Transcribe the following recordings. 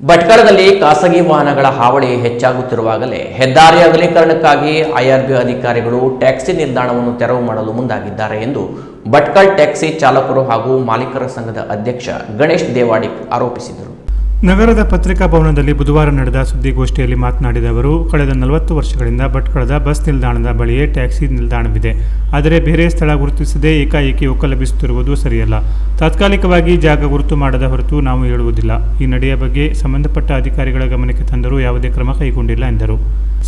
ಭಟ್ಕಳದಲ್ಲಿ ಖಾಸಗಿ ವಾಹನಗಳ ಹಾವಳಿ ಹೆಚ್ಚಾಗುತ್ತಿರುವಾಗಲೇ ಹೆದ್ದಾರಿ ಅಗಲೀಕರಣಕ್ಕಾಗಿ ಐಆರ್ಬಿ ಅಧಿಕಾರಿಗಳು ಟ್ಯಾಕ್ಸಿ ನಿಲ್ದಾಣವನ್ನು ತೆರವು ಮಾಡಲು ಮುಂದಾಗಿದ್ದಾರೆ ಎಂದು ಭಟ್ಕಳ್ ಟ್ಯಾಕ್ಸಿ ಚಾಲಕರು ಹಾಗೂ ಮಾಲೀಕರ ಸಂಘದ ಅಧ್ಯಕ್ಷ ಗಣೇಶ್ ದೇವಾಡಿಕ್ ಆರೋಪಿಸಿದರು. ನಗರದ ಪತ್ರಿಕಾ ಭವನದಲ್ಲಿ ಬುಧವಾರ ನಡೆದ ಸುದ್ದಿಗೋಷ್ಠಿಯಲ್ಲಿ ಮಾತನಾಡಿದ ಅವರು, ಕಳೆದ ನಲವತ್ತು ವರ್ಷಗಳಿಂದ ಭಟ್ಕಳದ ಬಸ್ ನಿಲ್ದಾಣದ ಬಳಿಯೇ ಟ್ಯಾಕ್ಸಿ ನಿಲ್ದಾಣವಿದೆ. ಆದರೆ ಬೇರೆ ಸ್ಥಳ ಗುರುತಿಸದೆ ಏಕಾಏಕಿ ಒಕ್ಕಲಬಿಸುತ್ತಿರುವುದು ಸರಿಯಲ್ಲ. ತಾತ್ಕಾಲಿಕವಾಗಿ ಜಾಗ ಗುರುತು ಮಾಡದ ಹೊರತು ನಾವು ಹೇಳುವುದಿಲ್ಲ. ಈ ನಡೆಯ ಬಗ್ಗೆ ಸಂಬಂಧಪಟ್ಟ ಅಧಿಕಾರಿಗಳ ಗಮನಕ್ಕೆ ತಂದರೂ ಯಾವುದೇ ಕ್ರಮ ಕೈಗೊಂಡಿಲ್ಲ ಎಂದರು.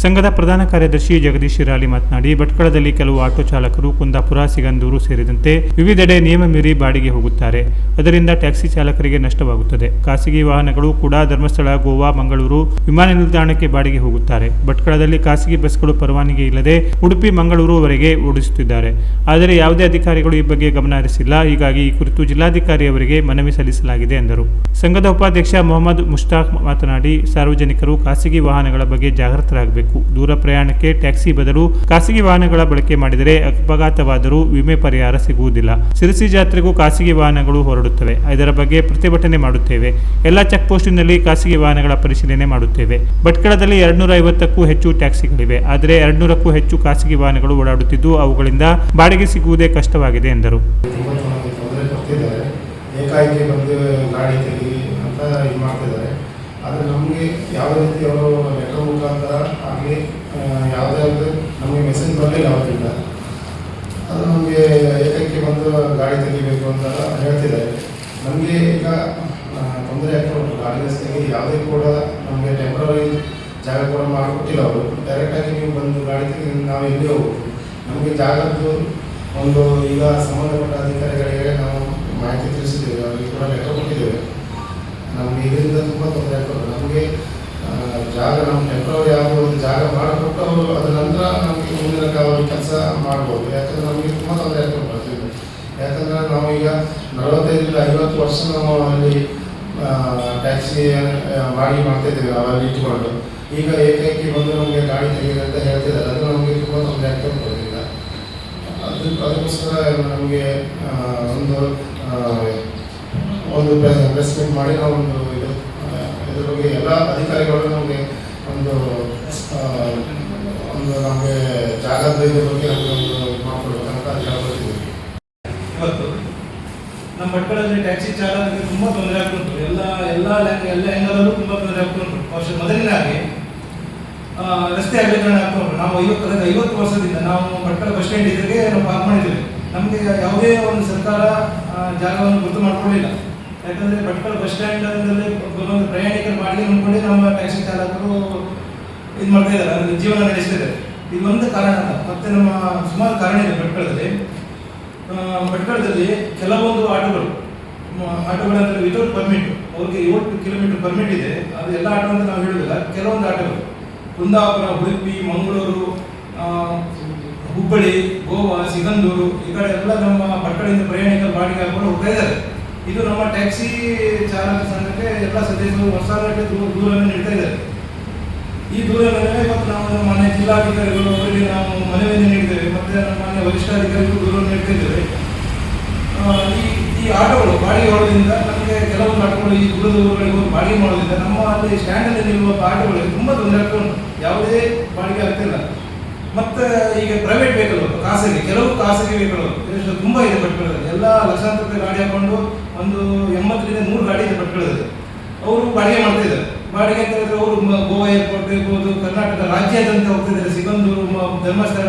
ಸಂಘದ ಪ್ರಧಾನ ಕಾರ್ಯದರ್ಶಿ ಜಗದೀಶ್ ಶಿರಾಲಿ ಮಾತನಾಡಿ, ಭಟ್ಕಳದಲ್ಲಿ ಕೆಲವು ಆಟೋ ಚಾಲಕರು ಕುಂದಾಪುರ, ಸಿಗಂದೂರು ಸೇರಿದಂತೆ ವಿವಿಧೆಡೆ ನಿಯಮ ಮೀರಿ ಬಾಡಿಗೆ ಹೋಗುತ್ತಾರೆ. ಅದರಿಂದ ಟ್ಯಾಕ್ಸಿ ಚಾಲಕರಿಗೆ ನಷ್ಟವಾಗುತ್ತದೆ. ಖಾಸಗಿ ವಾಹನಗಳು ಕೂಡ ಧರ್ಮಸ್ಥಳ, ಗೋವಾ, ಮಂಗಳೂರು ವಿಮಾನ ನಿಲ್ದಾಣಕ್ಕೆ ಬಾಡಿಗೆ ಹೋಗುತ್ತಾರೆ. ಭಟ್ಕಳದಲ್ಲಿ ಖಾಸಗಿ ಬಸ್ಗಳು ಪರವಾನಗಿ ಇಲ್ಲದೆ ಉಡುಪಿ, ಮಂಗಳೂರುವರೆಗೆ ಓಡಿಸುತ್ತಿದ್ದಾರೆ. ಆದರೆ ಯಾವುದೇ ಅಧಿಕಾರಿಗಳು ಈ ಬಗ್ಗೆ ಗಮನ ಹರಿಸಿಲ್ಲ. ಹೀಗಾಗಿ ಈ ಕುರಿತು ಜಿಲ್ಲಾಧಿಕಾರಿ ಅವರಿಗೆ ಮನವಿ ಸಲ್ಲಿಸಲಾಗಿದೆ ಎಂದರು. ಸಂಘದ ಉಪಾಧ್ಯಕ್ಷ ಮೊಹಮ್ಮದ್ ಮುಷ್ತಾಕ್ ಮಾತನಾಡಿ, ಸಾರ್ವಜನಿಕರು ಖಾಸಗಿ ವಾಹನಗಳ ಬಗ್ಗೆ ಜಾಗೃತರಾಗಬೇಕು. ದೂರ ಪ್ರಯಾಣಕ್ಕೆ ಟ್ಯಾಕ್ಸಿ ಬದಲು ಖಾಸಗಿ ವಾಹನಗಳ ಬಳಕೆ ಮಾಡಿದರೆ ಅಪಘಾತವಾದರೂ ವಿಮೆ ಪರಿಹಾರ ಸಿಗುವುದಿಲ್ಲ. ಸಿರಸಿ ಜಾತ್ರೆಗೂ ಖಾಸಗಿ ವಾಹನಗಳು ಹೊರಡುತ್ತವೆ. ಇದರ ಬಗ್ಗೆ ಪ್ರತಿಭಟನೆ ಮಾಡುತ್ತೇವೆ. ಎಲ್ಲ ಚೆಕ್ ಪೋಸ್ಟಿನಲ್ಲಿ ಖಾಸಗಿ ವಾಹನಗಳ ಪರಿಶೀಲನೆ ಮಾಡುತ್ತೇವೆ. ಭಟ್ಕಳದಲ್ಲಿ ಎರಡ್ನೂರ ಐವತ್ತಕ್ಕೂ ಹೆಚ್ಚು ಟ್ಯಾಕ್ಸಿಗಳಿವೆ. ಆದರೆ ಎರಡ್ನೂರಕ್ಕೂ ಹೆಚ್ಚು ಖಾಸಗಿ ವಾಹನಗಳು ಓಡಾಡುತ್ತಿದ್ದು, ಅವುಗಳಿಂದ ಬಾಡಿಗೆ ಸಿಗುವುದೇ ಕಷ್ಟವಾಗಿದೆ ಎಂದರು. ಆದರೆ ನಮಗೆ ಯಾವ ರೀತಿ ಅವರು ಲೆಟರ್ ಮುಖಾಂತರ ಆಗಲಿ ಯಾವುದೇ ನಮಗೆ ಮೆಸೇಜ್ ಬರಲಿಲ್ಲ ಅವರಿಂದ ಅದು ನಮಗೆ ಏಕಕ್ಕೆ ಬಂದು ಗಾಡಿ ತೆಗಿಬೇಕು ಅಂತ ಹೇಳ್ತಿದ್ದಾರೆ. ನಮಗೆ ಈಗ ತೊಂದರೆ ಆಗ್ತಾ ಉಂಟು. ಗಾಡಿ ರಸ್ತೆಗೆ ಯಾವುದೇ ಕೂಡ ನಮಗೆ ಟೆಂಪ್ರವರಿ ಜಾಗ ಕೂಡ ಮಾಡಿಕೊಟ್ಟಿಲ್ಲ ಅವರು. ಡೈರೆಕ್ಟಾಗಿ ನೀವು ಬಂದು ಗಾಡಿ ನಾವು ಎಲ್ಲಿ ನಮಗೆ ಜಾಗದ್ದು ಒಂದು ಈಗ ಸಂಬಂಧಪಟ್ಟ ಅಧಿಕಾರಿಗಳಿಗೆ ನಾವು ಮಾಹಿತಿ ತಿಳಿಸಿದ್ದೇವೆ. ಅವರಿಗೆ ಕೂಡ ಲೆಟರ್ ಕೊಟ್ಟಿದ್ದೇವೆ. ನಮಗೆ ಇದರಿಂದ ತುಂಬ ತೊಂದರೆ ಆಗ್ತದೆ ನಮಗೆ ಜಾಗ ನಮ್ಮ ಟೆಂಪ್ರವರಿ ಯಾವುದೋ ಒಂದು ಜಾಗ ಮಾಡಿಕೊಟ್ಟು ಅವರು ಅದರ ನಂತರ ನಮಗೆ ಮುಂದಿನ ಅವರು ಕೆಲಸ ಮಾಡ್ಬೋದು. ಯಾಕಂದ್ರೆ ನಮಗೆ ತುಂಬ ತೊಂದರೆ ಆಗ್ತದೆ ಈಗ ನಲವತ್ತೈದರಿಂದ ಐವತ್ತು ವರ್ಷ ನಾವು ಅಲ್ಲಿ ಟ್ಯಾಕ್ಸಿ ಬಾಡಿಗೆ ಮಾಡ್ತಾ ಇದ್ದೇವೆ ಅವರಲ್ಲಿ ಇಟ್ಕೊಂಡು ಈಗ ಏಕೈಕಿ ಬಂದು ನಮಗೆ ಗಾಡಿ ತೆಗೆದಿದೆ ಅಂತ ಹೇಳ್ತಿದ್ದಾರೆ. ಅದು ನಮಗೆ ತುಂಬ ತೊಂದರೆ ಆಗ್ತಾ ಕೊಡೋದಿಲ್ಲ ಅದು, ಅದಕ್ಕೋಸ್ಕರ ನಮಗೆ ಒಂದು ಒಂದು ಪ್ರೆಸ್ ಮೀಟ್ ಮಾಡಿ ನಾವು ಒಂದು ಇದು ಇದ್ರ ಬಗ್ಗೆ ಎಲ್ಲ ಅಧಿಕಾರಿಗಳು ನಮಗೆ ಒಂದು ಒಂದು ನಮಗೆ ಜಾಗದ ಇದ್ರ ಬಗ್ಗೆ ನಮಗೆ ಒಂದು ಮಾಡ್ಕೊಡ್ಬೇಕಂತ ನಮ್ಮ ಭಟ್ಕಳದಲ್ಲಿ ಟ್ಯಾಕ್ಸಿ ಚಾಲಕರಿಗೆ ತುಂಬಾ ತೊಂದರೆ ಆಗ್ತುಂಟು ಎಲ್ಲ ಎಲ್ಲ ಎಲ್ಲ ಹೆಂಗಲ್ಲೂ ತುಂಬಾ ತೊಂದರೆ ಆಗ್ತುಂಟು ವರ್ಷ ಮೊದಲಿನಾಗಿ ರಸ್ತೆ ಅಗಲೀಕರಣ ಆಗ್ತಾ ಉಂಟು. ನಾವು ಐವತ್ತು, ಕಳೆದ ಐವತ್ತು ವರ್ಷದಿಂದ ನಾವು ಭಟ್ಕಳ ಬಸ್ ಸ್ಟ್ಯಾಂಡ್ ಇದ್ರಿಗೆ ನಾವು ಪಾರ್ಕ್ ಮಾಡಿದ್ದೇವೆ. ನಮಗೆ ಯಾವುದೇ ಒಂದು ಸರ್ಕಾರ ಜಾಗವನ್ನು ಗುರುತು ಮಾಡಿಕೊಳ್ಳಿಲ್ಲ. ಯಾಕಂದ್ರೆ ಭಟ್ಕಳ ಬಸ್ ಸ್ಟ್ಯಾಂಡ್ ಅಲ್ಲಿ ಕೆಲವೊಂದು ಪ್ರಯಾಣಿಕರು ಮಾಡಲಿ ಅಂದ್ಕೊಂಡು ನಮ್ಮ ಟ್ಯಾಕ್ಸಿ ಚಾಲಕರು ಇದು ಮಾಡ್ತಾ ಇದ್ದಾರೆ. ಜೀವನ ನಡೆಸ್ತಿದ್ದಾರೆ ಇದೊಂದು ಕಾರಣ ಮತ್ತೆ ನಮ್ಮ, ಸುಮಾರು ಕಾರಣ ಇದೆ ಭಟ್ಕಳದಲ್ಲಿ ಆ, ಭಟ್ಕಳದಲ್ಲಿ ಕೆಲವೊಂದು ಆಟೋಗಳು ಆಟೋಗಳಂದ್ರೆ ವಿತೌಟ್ ಪರ್ಮಿಟ್ ಅವ್ರಿಗೆ ಏಳು ಕಿಲೋಮೀಟರ್ ಪರ್ಮಿಟ್ ಇದೆ. ಅದು ಎಲ್ಲ ಆಟೋ ಅಂತ ನಾವು ಹೇಳುದಿಲ್ಲ ಕೆಲವೊಂದು ಆಟೋಗಳು. ಕುಂದಾಪುರ ಉಡುಪಿ ಮಂಗಳೂರು ಹುಬ್ಬಳ್ಳಿ ಗೋವಾ ಸಿಗಂದೂರು ಈ ಕಡೆ ಎಲ್ಲ ನಮ್ಮ ಭಟ್ಕಳಿಂದ ಪ್ರಯಾಣಿಕ ಬಾಡಿಗೆ ಹಾಕೊಂಡು ಹೋಗ್ತಾ ಇದ್ದಾರೆ. ಇದು ನಮ್ಮ ಟ್ಯಾಕ್ಸಿ ಚಾಲಕ ಸಂಘಕ್ಕೆ ಎಲ್ಲ ಸದಸ್ಯರು ಹೊಸ ದೂರ ದೂರನ್ನು ನೀಡ್ತಾ ಇದ್ದಾರೆ. ಈ ದೂರ ಮತ್ತು ನಾವು ನಮ್ಮ ಮನೆ ಜಿಲ್ಲಾಧಿಕಾರಿಗಳು ಅವರಿಗೆ ನಾವು ಮನವಿಯನ್ನು ನೀಡಿದ್ದೇವೆ. ಮತ್ತೆ ನಮ್ಮ ಮನೆ ವರಿಷ್ಠಾಧಿಕಾರಿಗಳು ದೂರವನ್ನು ನೀಡ್ತಿದ್ದೇವೆ. ಈ ಈ ಆಟೋಗಳು ಬಾಡಿಗೆ ಮಾಡೋದ್ರಿಂದ ನಮಗೆ ಕೆಲವೊಂದು ಆಟಗಳು ಈ ದೂರದ ಊರುಗಳಿಗೆ ಬಾಡಿಗೆ ಮಾಡೋದ್ರಿಂದ ನಮ್ಮ ಅಲ್ಲಿ ಸ್ಟ್ಯಾಂಡಲ್ಲಿ ಇರುವ ಆಟೋಗಳಿಗೆ ತುಂಬ ತೊಂದರೆ ಆಗ್ತಾ ಉಂಟು. ಯಾವುದೇ ಬಾಡಿಗೆ ಆಗ್ತಿಲ್ಲ ಮತ್ತು ಈಗ ಪ್ರೈವೇಟ್ ವೆಹಿಕಲ್ ಖಾಸಗಿ, ಕೆಲವು ಖಾಸಗಿ ವೆಹಿಕಲ್ ತುಂಬ ಇದೆ ಪಟ್ಕೊಳ್ಳೋದು ಎಲ್ಲ ಲಕ್ಷಾಂತರ ಗಾಡಿ ಹಾಕೊಂಡು ಒಂದು ಎಂಬತ್ತರಿಂದ ನೂರು ಗಾಡಿ ಇದೆ ಪಟ್ಕೊಳ್ಳೋದು ಅವರು ಬಾಡಿಗೆ ಮಾಡ್ತಾ ಇದ್ದಾರೆ. ಬಾಡಿಗೆ ಅಂತ ಅವರು ಗೋವಾ ಏರ್ಪೋರ್ಟ್ ಇರ್ಬೋದು ಕರ್ನಾಟಕ ರಾಜ್ಯಾದ್ಯಂತ ಹೋಗ್ತಿದ್ದಾರೆ. ಸಿಗಂದೂರು ಧರ್ಮಸ್ಥಳ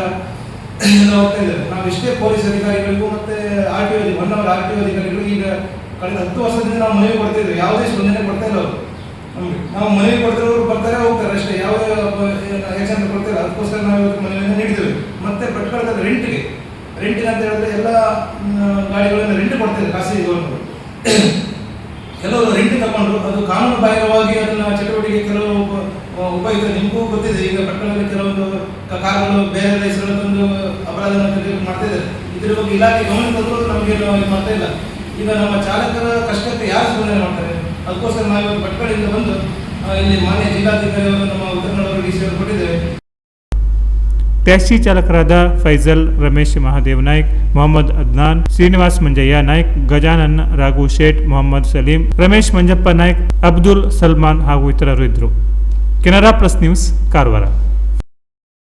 ಎಲ್ಲ ಹೋಗ್ತಾ ಇದ್ದಾರೆ ನಾವು ಎಷ್ಟೇ ಪೊಲೀಸ್ ಅಧಿಕಾರಿಗಳಿಗೂ ಮತ್ತೆ R T O one hour R T O ಅಧಿಕಾರಿಗಳು ಈಗ ಕಳೆದ ಹತ್ತು ವರ್ಷದಿಂದ ನಾವು ಮನವಿ ಕೊಡ್ತಿದ್ರು ಯಾವುದೇ ಸ್ಪಂದನೆ ಕೊಡ್ತಾ ಇಲ್ಲ ಅವರು. ನಾವು ಮನವಿ ಕೊಡ್ತಾರೆ, ಅವರು ಬರ್ತಾರೆ, ಹೋಗ್ತಾರೆ ಅಷ್ಟೇ. ಯಾವುದೇ ಎಕ್ಸಾಂಪಲ್ ಕೊಡ್ತಾರೆ ಅದಕ್ಕೋಸ್ಕರ ನಾವು ಇವತ್ತು ಮನವಿಯನ್ನು ನೀಡಿದ್ದೇವೆ. ಮತ್ತೆ ಪಟ್ಕೊಳ್ತಾರೆ ರೆಂಟ್ಗೆ ರೆಂಟಿಗೆ ಅಂತ ಹೇಳಿದ್ರೆ ಎಲ್ಲ ಗಾಡಿಗಳನ್ನು ರೆಂಟ್ ಕೊಡ್ತಾರೆ ಖಾಸಗಿಗಳು ಕೆಲವರು ರೆಂಟ್ ತಗೊಂಡು ಅದು ಕಾನೂನು ಬಾಹಿರವಾಗಿ ಅದನ್ನ ಚಟುವಟಿಕೆ ಕೆಲವು ಉಪ- ಉಪಯುಕ್ತ ನಿಮಗೂ ಗೊತ್ತಿದೆ. ಈಗ ಪಟ್ಟಣದಲ್ಲಿ ಕೆಲವೊಂದು ಕಾರುಗಳು ಬೇರೆ ದೇಶಗಳ ಒಂದು ಅಪರಾಧ ಮಾಡ್ತಾ ಇದ್ದಾರೆ ಇದ್ರ ಬಗ್ಗೆ ಇಲಾಖೆ ಗಮನ ತಂದ್ರು ನಮಗೆ ಮಾಡ್ತಾ ಇಲ್ಲ. ಈಗ ನಮ್ಮ ಚಾಲಕರ ಕಷ್ಟಕ್ಕೆ ಯಾರು ಸ್ಪಂದನೆ ಮಾಡ್ತಾರೆ? ಅದಕ್ಕೋಸ್ಕರ ನಾವು ಪಟ್ಟಣದಿಂದ ಬಂದು ಇಲ್ಲಿ ಮಾನ್ಯ ಜಿಲ್ಲಾಧಿಕಾರಿಯವರು ನಮ್ಮ ಉತ್ತರ ಕನ್ನಡ ಕೊಟ್ಟಿದ್ದೇವೆ ಟ್ಯಾಕ್ಸಿ ಚಾಲಕರಾದ ಫೈಜಲ್ ರಮೇಶ್ ಮಹಾದೇವ್ ನಾಯ್ಕ್, ಮೊಹಮ್ಮದ್ ಅದ್ನಾನ್, ಶ್ರೀನಿವಾಸ್ ಮಂಜಯ್ಯ ನಾಯ್ಕ್, ಗಜಾನನ್ ರಾಘು ಶೇಟ್, ಮೊಹಮ್ಮದ್ ಸಲೀಂ, ರಮೇಶ್ ಮಂಜಪ್ಪ ನಾಯ್ಕ್, ಅಬ್ದುಲ್ ಸಲ್ಮಾನ್ ಹಾಗೂ ಇತರರು ಇದ್ದರು. Canara plus news, Karwar.